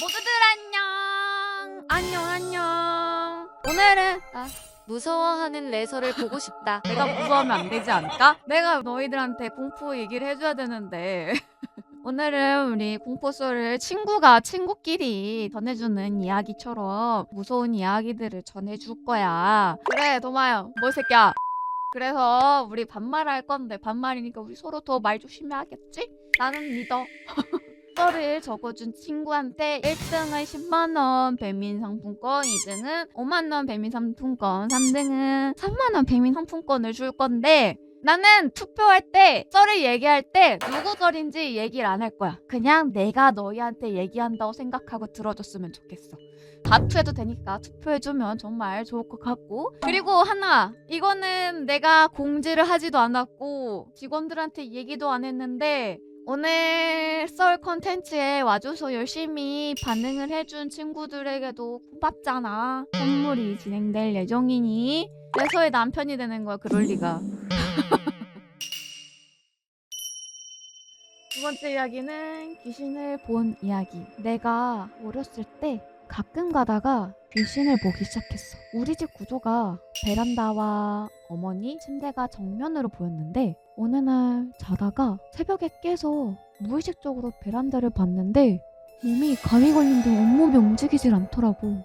모두들 안녕. 안녕 안녕. 오늘은 아, 무서워하는 레서를 보고 싶다. 내가 무서워하면 안 되지 않을까? 내가 너희들한테 공포 얘기를 해줘야 되는데 오늘은 우리 공포 소를 친구가 친구끼리 전해주는 이야기처럼 무서운 이야기들을 전해줄 거야. 그래 도마야 뭐 새끼야. 그래서 우리 반말할 건데 반말이니까 우리 서로 더 말 조심해야겠지? 나는 믿어. 썰을 적어준 친구한테 1등은 10만원 배민 상품권, 2등은 5만원 배민 상품권, 3등은 3만원 배민 상품권을 줄 건데 나는 투표할 때 썰을 얘기할 때 누구 썰인지 얘기를 안 할 거야. 그냥 내가 너희한테 얘기한다고 생각하고 들어줬으면 좋겠어. 다투해도 되니까 투표해주면 정말 좋을 것 같고 그리고 하나 이거는 내가 공지를 하지도 않았고 직원들한테 얘기도 안 했는데 오늘 썰 컨텐츠에 와줘서 열심히 반응을 해준 친구들에게도 고맙잖아. 선물이 진행될 예정이니 레서의 남편이 되는 거야. 그럴 리가. 두 번째 이야기는 귀신을 본 이야기. 내가 어렸을 때 가끔 가다가 귀신을 보기 시작했어. 우리 집 구조가 베란다와 어머니 침대가 정면으로 보였는데 어느 날 자다가 새벽에 깨서 무의식적으로 베란다를 봤는데 몸이 감이 걸린 듯 온몸이 움직이질 않더라고.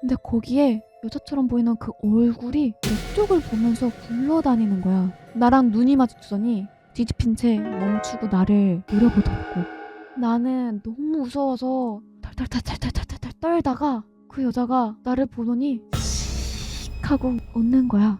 근데 거기에 여자처럼 보이는 그 얼굴이 내 쪽을 보면서 굴러다니는 거야. 나랑 눈이 마주치더니 뒤집힌 채 멈추고 나를 노려보더라고. 나는 너무 무서워서 털털털털털털털 떨다가 그 여자가 나를 보더니 씩 하고 웃는 거야.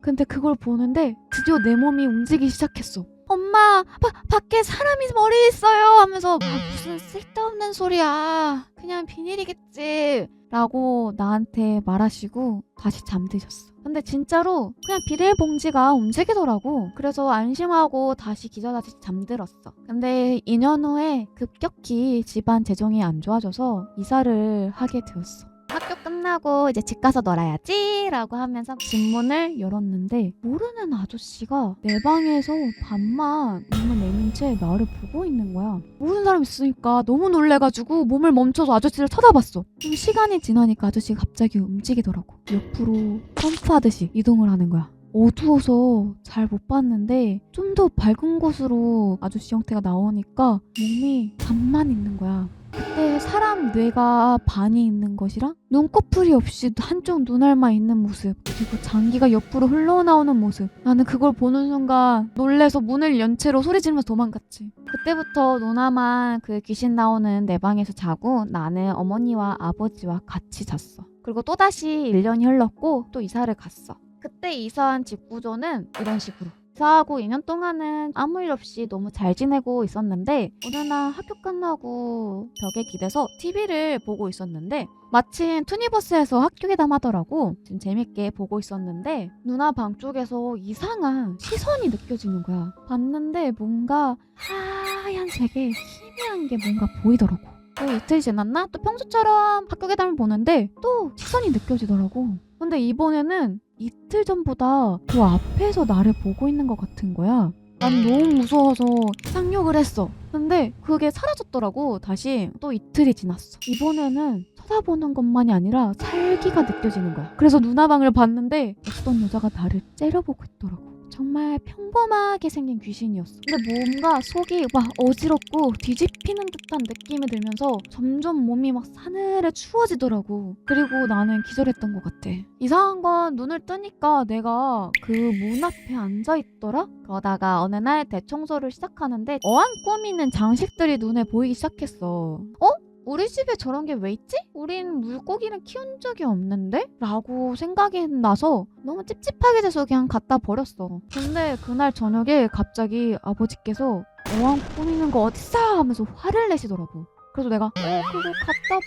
근데 그걸 보는데 드디어 내 몸이 움직이기 시작했어. 엄마, 바, 밖에 사람이 머리 있어요 하면서 아, 무슨 쓸데없는 소리야. 그냥 비닐이겠지. 라고 나한테 말하시고 다시 잠드셨어. 근데 진짜로 그냥 비닐봉지가 움직이더라고. 그래서 안심하고 다시 기절하듯이 잠들었어. 근데 2년 후에 급격히 집안 재정이 안 좋아져서 이사를 하게 되었어. 학교 끝나고 이제 집 가서 놀아야지 라고 하면서 집 문을 열었는데 모르는 아저씨가 내 방에서 밤만 몸을 내민 채 나를 보고 있는 거야. 모르는 사람 있으니까 너무 놀래가지고 몸을 멈춰서 아저씨를 쳐다봤어. 좀 시간이 지나니까 아저씨가 갑자기 움직이더라고. 옆으로 점프하듯이 이동을 하는 거야. 어두워서 잘 못 봤는데 좀 더 밝은 곳으로 아저씨 형태가 나오니까 몸이 반만 있는 거야 그때 사람 뇌가 반이 있는 것이랑 눈꺼풀이 없이 한쪽 눈알만 있는 모습 그리고 장기가 옆으로 흘러나오는 모습. 나는 그걸 보는 순간 놀래서 문을 연 채로 소리 지르면서 도망갔지. 그때부터 누나만 그 귀신 나오는 내 방에서 자고 나는 어머니와 아버지와 같이 잤어. 그리고 또다시 1년이 흘렀고 또 이사를 갔어. 그때 이사한 집 구조는 이런 식으로 이사하고 2년 동안은 아무 일 없이 너무 잘 지내고 있었는데 어느 날 학교 끝나고 벽에 기대서 TV를 보고 있었는데 마침 투니버스에서 학교 괴담하더라고. 지금 재밌게 보고 있었는데 누나 방 쪽에서 이상한 시선이 느껴지는 거야. 봤는데 뭔가 하얀색의 희미한 게 뭔가 보이더라고. 또 이틀 지났나? 또 평소처럼 학교 괴담을 보는데 또 시선이 느껴지더라고. 근데 이번에는 이틀 전보다 더 앞에서 나를 보고 있는 것 같은 거야. 난 너무 무서워서 상욕을 했어. 근데 그게 사라졌더라고. 다시 또 이틀이 지났어. 이번에는 쳐다보는 것만이 아니라 살기가 느껴지는 거야. 그래서 누나 방을 봤는데 어떤 여자가 나를 째려보고 있더라고. 정말 평범하게 생긴 귀신이었어. 근데 뭔가 속이 막 어지럽고 뒤집히는 듯한 느낌이 들면서 점점 몸이 막 사늘해 추워지더라고. 그리고 나는 기절했던 것 같아. 이상한 건 눈을 뜨니까 내가 그 문 앞에 앉아 있더라? 그러다가 어느 날 대청소를 시작하는데 어안 꾸미는 장식들이 눈에 보이기 시작했어. 어? 우리 집에 저런 게 왜 있지? 우린 물고기는 키운 적이 없는데? 라고 생각이 나서 너무 찝찝하게 돼서 그냥 갖다 버렸어. 근데 그날 저녁에 갑자기 아버지께서 어항 꾸미는 거 어딨어? 하면서 화를 내시더라고. 그래서 내가 어 그거 갖다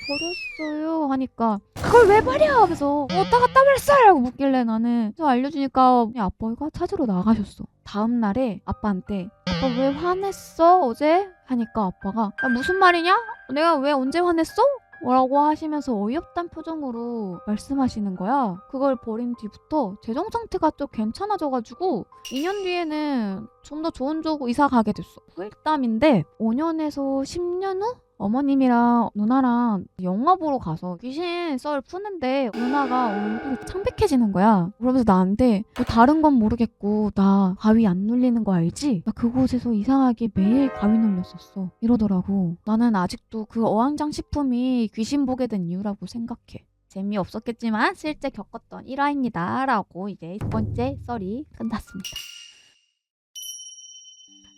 버렸어요 하니까 그걸 왜 버려? 하면서 어디다 갖다 버렸어? 라고 묻길래 나는 그래서 알려주니까 아빠가 찾으러 나가셨어. 다음 날에 아빠한테 아빠 왜 화냈어 어제? 하니까 아빠가 야, 무슨 말이냐? 내가 왜 언제 화냈어? 뭐라고 하시면서 어이없단 표정으로 말씀하시는 거야. 그걸 버린 뒤부터 재정 상태가 좀 괜찮아져가지고 2년 뒤에는 좀 더 좋은 쪽으로 이사 가게 됐어. 후일담인데 5년에서 10년 후 어머님이랑 누나랑 영화 보러 가서 귀신 썰 푸는데 누나가 얼굴이 창백해지는 거야. 그러면서 나한테 너 다른 건 모르겠고 나 가위 안 눌리는 거 알지? 나 그곳에서 이상하게 매일 가위 눌렸었어. 이러더라고. 나는 아직도 그 어항장 식품이 귀신 보게 된 이유라고 생각해. 재미없었겠지만 실제 겪었던 일화입니다. 라고 이제 두 번째 썰이 끝났습니다.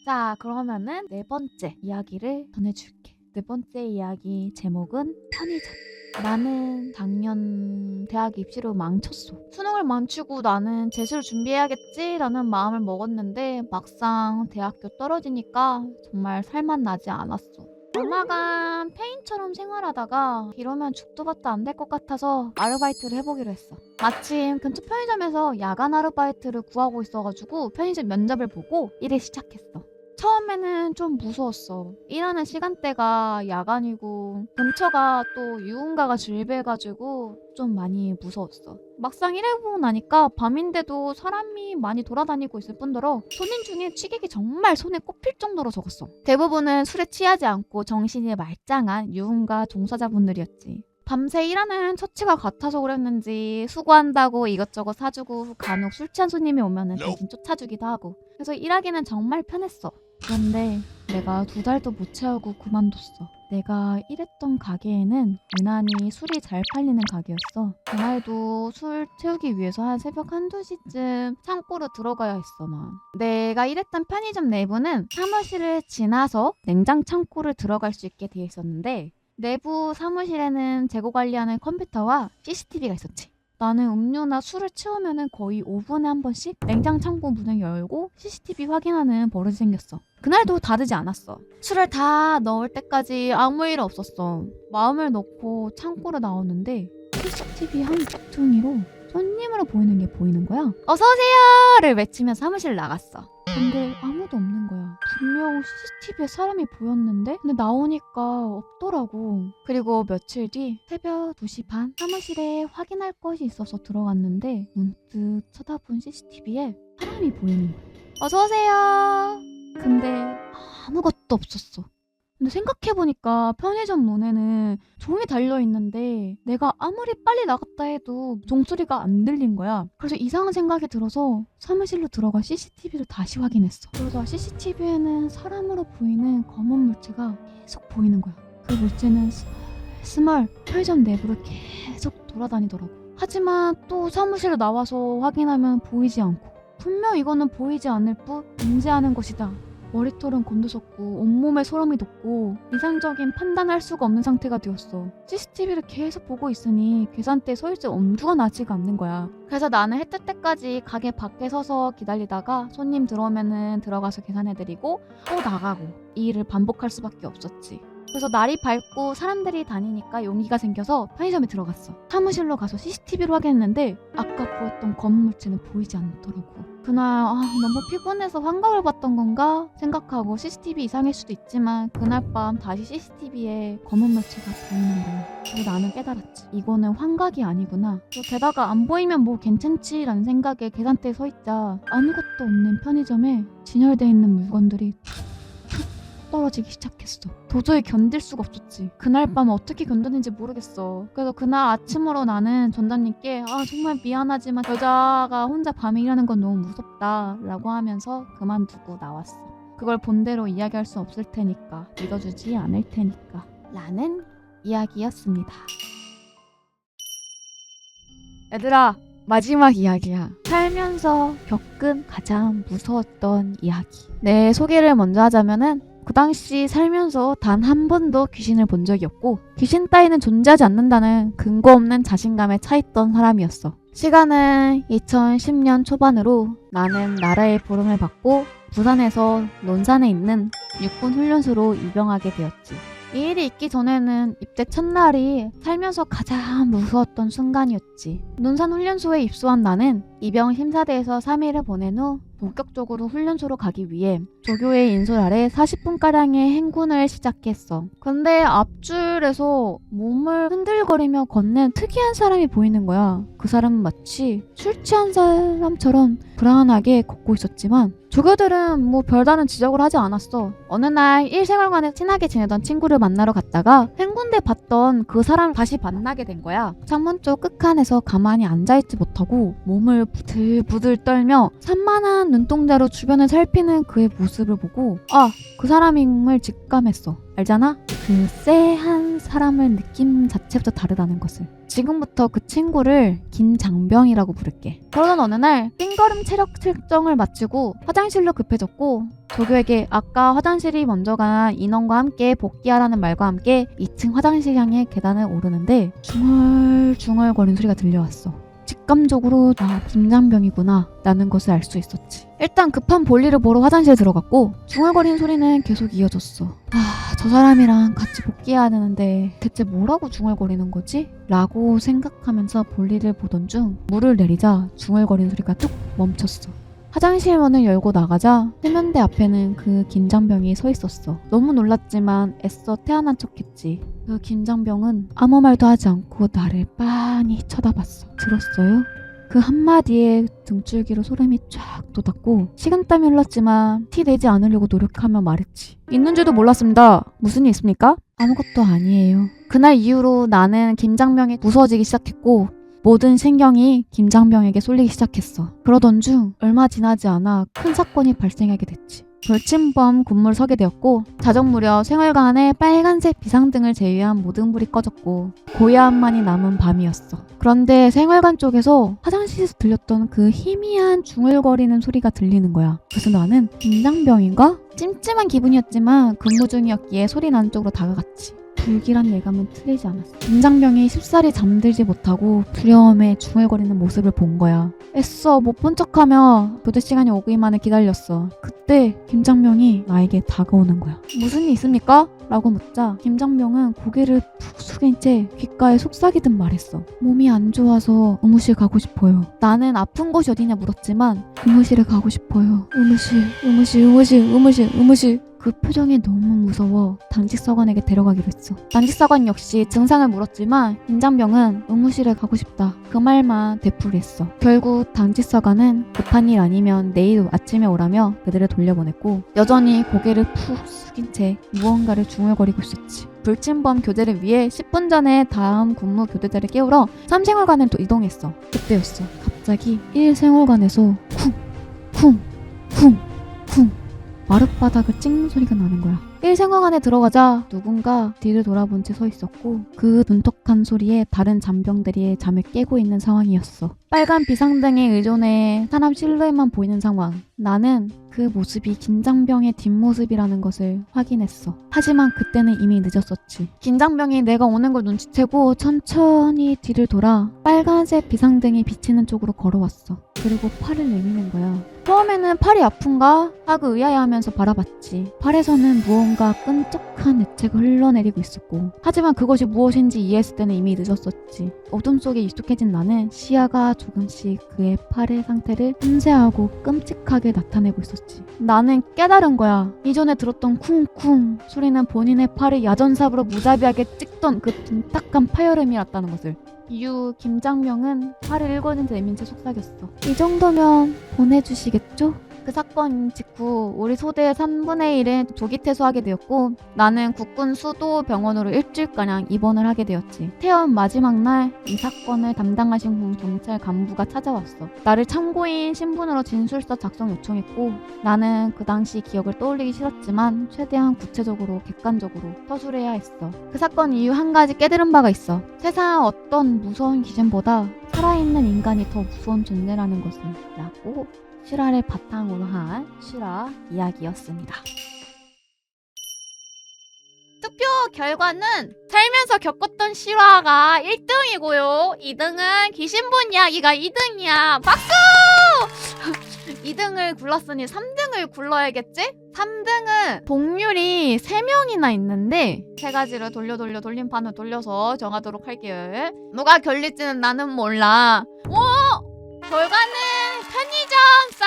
자, 그러면은 네 번째 이야기를 전해줄게. 네 번째 이야기 제목은 편의점. 나는 작년 대학 입시로 망쳤어. 수능을 망치고 나는 재수를 준비해야겠지라는 마음을 먹었는데 막상 대학교 떨어지니까 정말 살맛 나지 않았어. 얼마간 페인처럼 생활하다가 이러면 죽도 밥도 안 될 것 같아서 아르바이트를 해보기로 했어. 마침 근처 편의점에서 야간 아르바이트를 구하고 있어가지고 편의점 면접을 보고 일을 시작했어. 처음에는 좀 무서웠어. 일하는 시간대가 야간이고 근처가 또 유흥가가 질배해가지고 좀 많이 무서웠어. 막상 일해보고 나니까 밤인데도 사람이 많이 돌아다니고 있을 뿐더러 손님 중에 취객이 정말 손에 꼽힐 정도로 적었어. 대부분은 술에 취하지 않고 정신이 말짱한 유흥가 종사자분들이었지. 밤새 일하는 처치가 같아서 그랬는지 수고한다고 이것저것 사주고 간혹 술 취한 손님이 오면은 대신 쫓아주기도 하고 그래서 일하기는 정말 편했어. 그런데 내가 두 달도 못 채우고 그만뒀어. 내가 일했던 가게에는 유난히 술이 잘 팔리는 가게였어. 그날도 술 채우기 위해서 한 새벽 한두 시쯤 창고로 들어가야 했어, 난. 내가 일했던 편의점 내부는 사무실을 지나서 냉장 창고를 들어갈 수 있게 되어 있었는데 내부 사무실에는 재고 관리하는 컴퓨터와 CCTV가 있었지. 나는 음료나 술을 채우면은 거의 5분에 한 번씩 냉장 창고 문을 열고 CCTV 확인하는 버릇이 생겼어. 그날도 다르지 않았어. 술을 다 넣을 때까지 아무 일 없었어. 마음을 놓고 창고로 나오는데 CCTV 한 짝퉁이로 손님으로 보이는 게 보이는 거야. 어서 오세요를 외치며 사무실 나갔어. 근데 아무도 없는 거야. 분명 CCTV에 사람이 보였는데 근데 나오니까 없더라고. 그리고 며칠 뒤 새벽 2시 반 사무실에 확인할 것이 있어서 들어갔는데 문득 쳐다본 CCTV에 사람이 보이는 거야. 어서 오세요. 근데 아무것도 없었어. 근데 생각해보니까 편의점 문에는 종이 달려있는데 내가 아무리 빨리 나갔다 해도 종소리가 안 들린 거야. 그래서 이상한 생각이 들어서 사무실로 들어가 CCTV를 다시 확인했어. 그러다 CCTV에는 사람으로 보이는 검은 물체가 계속 보이는 거야. 그 물체는 스멀 편의점 내부를 계속 돌아다니더라고. 하지만 또 사무실에 나와서 확인하면 보이지 않고 분명 이거는 보이지 않을 뿐 인지하는 것이다. 머리털은 곤두섰고 온몸에 소름이 돋고 이상적인 판단할 수가 없는 상태가 되었어. CCTV를 계속 보고 있으니 계산대에 서 있을 엄두가 나지가 않는 거야. 그래서 나는 해 뜰 때까지 가게 밖에 서서 기다리다가 손님 들어오면은 들어가서 계산해드리고 또 나가고 이 일을 반복할 수밖에 없었지. 그래서 날이 밝고 사람들이 다니니까 용기가 생겨서 편의점에 들어갔어. 사무실로 가서 CCTV로 확인했는데 아까 보였던 검은 물체는 보이지 않더라고. 그날 아, 너무 피곤해서 환각을 봤던 건가 생각하고 CCTV 이상일 수도 있지만 그날 밤 다시 CCTV에 검은 물체가 보이는 거야. 그리고 나는 깨달았지. 이거는 환각이 아니구나. 또 게다가 안 보이면 뭐 괜찮지라는 생각에 계산대에 서 있자 아무것도 없는 편의점에 진열돼 있는 물건들이 떨어지기 시작했어. 도저히 견딜 수가 없었지. 그날 밤 어떻게 견뎠는지 모르겠어. 그래서 그날 아침으로 나는 전장님께 아 정말 미안하지만 여자가 혼자 밤에 일하는 건 너무 무섭다라고 하면서 그만두고 나왔어. 그걸 본대로 이야기할 수 없을 테니까 믿어주지 않을 테니까 라는 이야기였습니다. 얘들아 마지막 이야기야. 살면서 겪은 가장 무서웠던 이야기. 내 소개를 먼저 하자면은 그 당시 살면서 단 한 번도 귀신을 본 적이 없고 귀신 따위는 존재하지 않는다는 근거 없는 자신감에 차있던 사람이었어. 시간은 2010년 초반으로 나는 나라의 부름을 받고 부산에서 논산에 있는 육군 훈련소로 입영하게 되었지. 이 일이 있기 전에는 입대 첫날이 살면서 가장 무서웠던 순간이었지. 논산 훈련소에 입소한 나는 이병 심사대에서 3일을 보낸 후 본격적으로 훈련소로 가기 위해 조교의 인솔 아래 40분가량의 행군을 시작했어. 근데 앞줄에서 몸을 흔들거리며 걷는 특이한 사람이 보이는 거야. 그 사람은 마치 술 취한 사람처럼 불안하게 걷고 있었지만 조교들은 뭐 별다른 지적을 하지 않았어. 어느 날 일생활관에 친하게 지내던 친구를 만나러 갔다가 행군대 봤던 그 사람을 다시 만나게 된 거야. 창문 쪽 끝칸에서 가만히 앉아있지 못하고 몸을 부들부들 떨며 산만한 눈동자로 주변을 살피는 그의 모습을 보고 아, 그 사람임을 직감했어. 알잖아? 그 쎄한 사람을 느낌 자체부터 다르다는 것을. 지금부터 그 친구를 김장병이라고 부를게. 그러던 어느 날 띵걸음 체력 측정을 마치고 화장실로 급해졌고 조교에게 아까 화장실이 먼저 간 인원과 함께 복귀하라는 말과 함께 2층 화장실 향해 계단을 오르는데 중얼중얼거리는 소리가 들려왔어. 직감적으로 아 김장병이구나 라는 것을 알 수 있었지. 일단 급한 볼일을 보러 화장실에 들어갔고 중얼거리는 소리는 계속 이어졌어. 아 저 사람이랑 같이 복귀해야 되는데 대체 뭐라고 중얼거리는 거지? 라고 생각하면서 볼일을 보던 중 물을 내리자 중얼거리는 소리가 뚝 멈췄어. 화장실 문을 열고 나가자 세면대 앞에는 그 김장병이 서 있었어. 너무 놀랐지만 애써 태어난 척했지. 그 김장병은 아무 말도 하지 않고 나를 빤히 쳐다봤어. 들었어요? 그 한마디에 등줄기로 소름이 쫙 돋았고 식은땀이 흘렀지만 티 내지 않으려고 노력하며 말했지. 있는 줄도 몰랐습니다. 무슨 일 있습니까? 아무것도 아니에요. 그날 이후로 나는 김장병이 무서워지기 시작했고 모든 신경이 김장병에게 쏠리기 시작했어. 그러던 중 얼마 지나지 않아 큰 사건이 발생하게 됐지. 불침범 군무를 서게 되었고 자정 무렵 생활관에 빨간색 비상등을 제외한 모든 불이 꺼졌고 고야함만이 남은 밤이었어. 그런데 생활관 쪽에서 화장실에서 들렸던 그 희미한 중얼거리는 소리가 들리는 거야. 그래서 나는 김장병인가? 찜찜한 기분이었지만 근무 중이었기에 소리 나는 쪽으로 다가갔지. 불길한 예감은 틀리지 않았어. 김장병이 쉽사리 잠들지 못하고 두려움에 중얼거리는 모습을 본 거야. 애써 못 본 척하며 교대 시간이 오기만을 기다렸어. 그때 김장병이 나에게 다가오는 거야. 무슨 일 있습니까? 라고 묻자 김장병은 고개를 푹 숙인 채 귓가에 속삭이듯 말했어. 몸이 안 좋아서 의무실 가고 싶어요. 나는 아픈 곳이 어디냐 물었지만 의무실에 가고 싶어요. 의무실, 의무실, 의무실, 의무실, 의무실. 그 표정이 너무 무서워 단식서관에게 데려가기로 했어. 단식서관 역시 증상을 물었지만 김장병은 의무실에 가고 싶다. 그 말만 되풀이했어. 결국 단식서관은 급한 일 아니면 내일 아침에 오라며 그들을 돌려보냈고 여전히 고개를 푹 숙인 채 무언가를 중얼거리고 있었지. 불침범 교대를 위해 10분 전에 다음 근무 교대자를 깨우러 3생활관을 이동했어. 그때였어. 갑자기 1생활관에서 쿵, 쿵, 쿵, 쿵 마룻바닥을 찍는 소리가 나는 거야. 1생활관에 들어가자 누군가 뒤를 돌아본 채 서 있었고 그 눈턱한 소리에 다른 잔병들이 잠을 깨고 있는 상황이었어. 빨간 비상등에 의존해 사람 실루엣만 보이는 상황. 나는 그 모습이 긴장병의 뒷모습이라는 것을 확인했어. 하지만 그때는 이미 늦었었지. 긴장병이 내가 오는 걸 눈치채고 천천히 뒤를 돌아 빨간색 비상등이 비치는 쪽으로 걸어왔어. 그리고 팔을 내미는 거야. 처음에는 팔이 아픈가 하고 의아해하면서 바라봤지. 팔에서는 무언가 끈적한 액체가 흘러내리고 있었고, 하지만 그것이 무엇인지 이해했을 때는 이미 늦었었지. 어둠 속에 익숙해진 나는 시야가 조금씩 그의 팔의 상태를 섬세하고 끔찍하게 나타내고 있었지. 나는 깨달은 거야. 이전에 들었던 쿵쿵 소리는 본인의 팔을 야전삽으로 무자비하게 찍던 그 둔탁한 파열음이었다는 것을. 이후 김장명은 팔을 일궈낸 내민 채 속삭였어. 이 정도면 보내주시겠죠? 그 사건 직후 우리 소대의 3분의 1은 조기 퇴소하게 되었고 나는 국군 수도 병원으로 일주일가량 입원을 하게 되었지. 퇴원 마지막 날 이 사건을 담당하신 군 경찰 간부가 찾아왔어. 나를 참고인 신분으로 진술서 작성 요청했고 나는 그 당시 기억을 떠올리기 싫었지만 최대한 구체적으로 객관적으로 서술해야 했어. 그 사건 이후 한 가지 깨달은 바가 있어. 세상 어떤 무서운 기준보다 살아있는 인간이 더 무서운 존재라는 것을 라고 실화를 바탕으로 한 실화 이야기였습니다. 투표 결과는 살면서 겪었던 실화가 1등이고요. 2등은 귀신본 이야기가 2등이야. 박수! 2등을 굴렀으니 3등을 굴러야겠지? 3등은 동률이 3명이나 있는데 세 가지를 돌려 돌려 돌림판을 돌려서 정하도록 할게요. 누가 결릴지는 나는 몰라. 오! 결과는 편의점 썰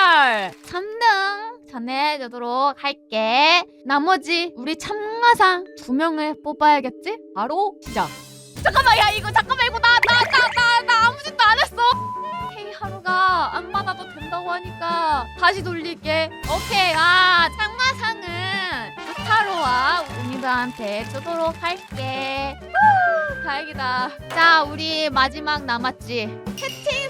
3등 전해주도록 할게. 나머지 우리 참가상 두 명을 뽑아야겠지? 바로 시작. 잠깐만 야 이거 잠깐만 이거 나나나나나 아무 짓도 안 했어. K 하루가 안 받아도 된다고 하니까 다시 돌릴게. 오케이 아 참가상은 스타로와 우니들한테 주도록 할게. 후, 다행이다. 자 우리 마지막 남았지. 채팅